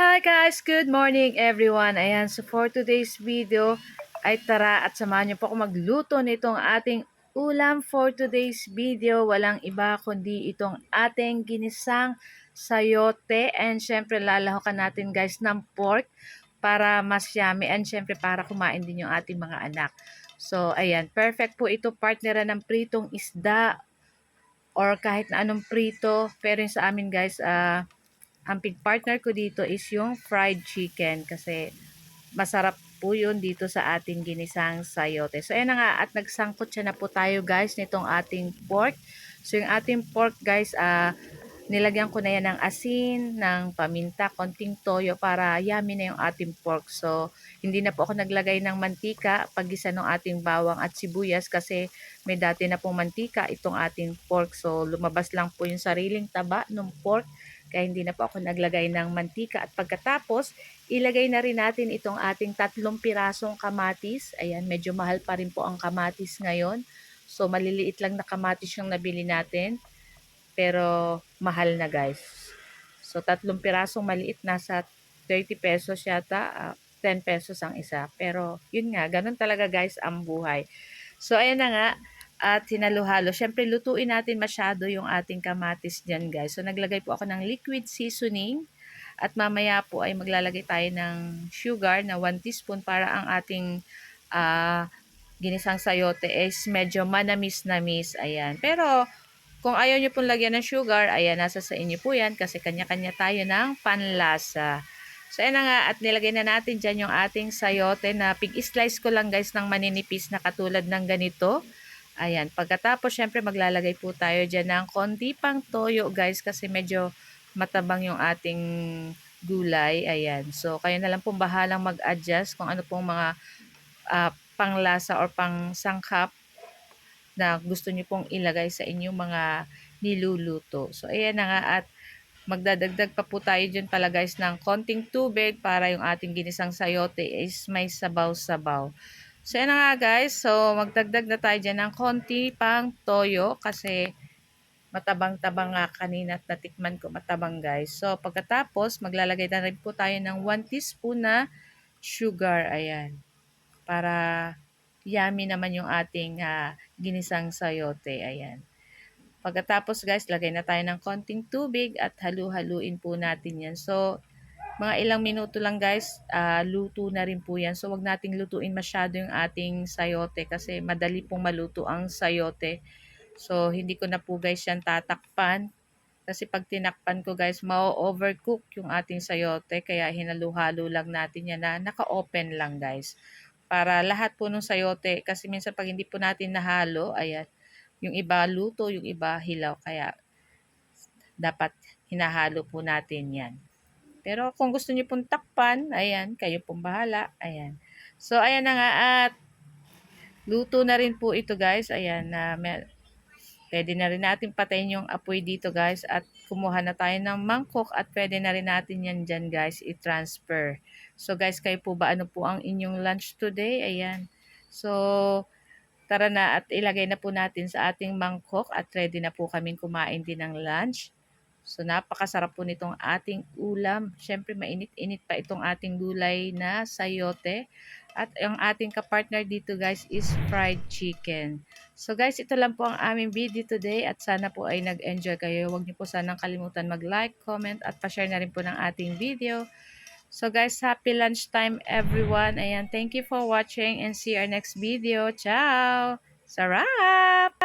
Hi guys! Good morning everyone! Ayan, so for today's video ay tara at samahan niyo po ako magluto nitong ating ulam for today's video. Walang iba kundi itong ating ginisang sayote and syempre lalahokan natin guys ng pork para mas yummy and syempre para kumain din yung ating mga anak. So ayan, perfect po ito partneran ng pritong isda or kahit na anong prito. Pero sa amin guys, ah... Uh, pig partner ko dito is yung fried chicken kasi masarap po yun dito sa ating ginisang sayote. So, ayan nga at nagsangkot siya na po tayo guys nitong ating pork. So, yung ating pork guys, ah, uh, nilagyan ko na yan ng asin, ng paminta, konting toyo para yummy na yung ating pork. So, hindi na po ako naglagay ng mantika paggisa ng ating bawang at sibuyas kasi may dati na pong mantika itong ating pork. So, lumabas lang po yung sariling taba ng pork kaya hindi na po ako naglagay ng mantika. At pagkatapos, ilagay na rin natin itong ating tatlong pirasong kamatis. Ayan, medyo mahal pa rin po ang kamatis ngayon. So, maliliit lang na kamatis yung nabili natin. Pero, mahal na guys. So, tatlong pirasong maliit, nasa 30 pesos yata. Uh, ah, 10 pesos ang isa. Pero, yun nga, ganun talaga guys ang buhay. So, ayan na nga at hinalo-halo. Siyempre, lutuin natin masyado yung ating kamatis dyan, guys. So, naglagay po ako ng liquid seasoning. At mamaya po ay maglalagay tayo ng sugar na 1 teaspoon para ang ating uh, ginisang sayote is medyo manamis-namis. Ayan. Pero, kung ayaw nyo pong lagyan ng sugar, ayan, nasa sa inyo po yan kasi kanya-kanya tayo ng panlasa. So, ayan na nga, at nilagay na natin dyan yung ating sayote na pig-slice ko lang guys ng maninipis na katulad ng ganito. Ayan, pagkatapos syempre maglalagay po tayo dyan ng konti pang toyo guys kasi medyo matabang yung ating gulay. Ayan, so kayo na lang pong bahalang mag-adjust kung ano pong mga uh, panglasa or pang sangkap na gusto niyo pong ilagay sa inyong mga niluluto. So ayan na nga at magdadagdag pa po tayo dyan pala guys ng konting tubig para yung ating ginisang sayote is may sabaw-sabaw. So, yan nga guys. So, magdagdag na tayo dyan ng konti pang toyo kasi matabang-tabang nga kanina at natikman ko matabang guys. So, pagkatapos, maglalagay na rin po tayo ng 1 teaspoon na sugar. Ayan. Para yummy naman yung ating uh, ginisang sayote. Ayan. Pagkatapos guys, lagay na tayo ng konting tubig at halu-haluin po natin yan. So, mga ilang minuto lang guys, uh, luto na rin po yan. So wag nating lutuin masyado yung ating sayote kasi madali pong maluto ang sayote. So hindi ko na po guys yan tatakpan. Kasi pag tinakpan ko guys, ma-overcook yung ating sayote. Kaya hinaluhalo lang natin yan na naka-open lang guys. Para lahat po ng sayote, kasi minsan pag hindi po natin nahalo, ayan, yung iba luto, yung iba hilaw. Kaya dapat hinahalo po natin yan. Pero kung gusto niyo pong takpan, ayan, kayo pong bahala. Ayan. So, ayan na nga at luto na rin po ito guys. Ayan, na uh, pwede na rin natin patayin yung apoy dito guys at kumuha na tayo ng mangkok at pwede na rin natin yan dyan guys i-transfer. So guys, kayo po ba ano po ang inyong lunch today? Ayan. So, tara na at ilagay na po natin sa ating mangkok at ready na po kaming kumain din ng lunch. So, napakasarap po nitong ating ulam. Siyempre, mainit-init pa itong ating gulay na sayote. At ang ating kapartner dito guys is fried chicken. So guys, ito lang po ang aming video today at sana po ay nag-enjoy kayo. Huwag niyo po sanang kalimutan mag-like, comment at pa-share na rin po ng ating video. So guys, happy lunchtime everyone. Ayan, thank you for watching and see our next video. Ciao! Sarap!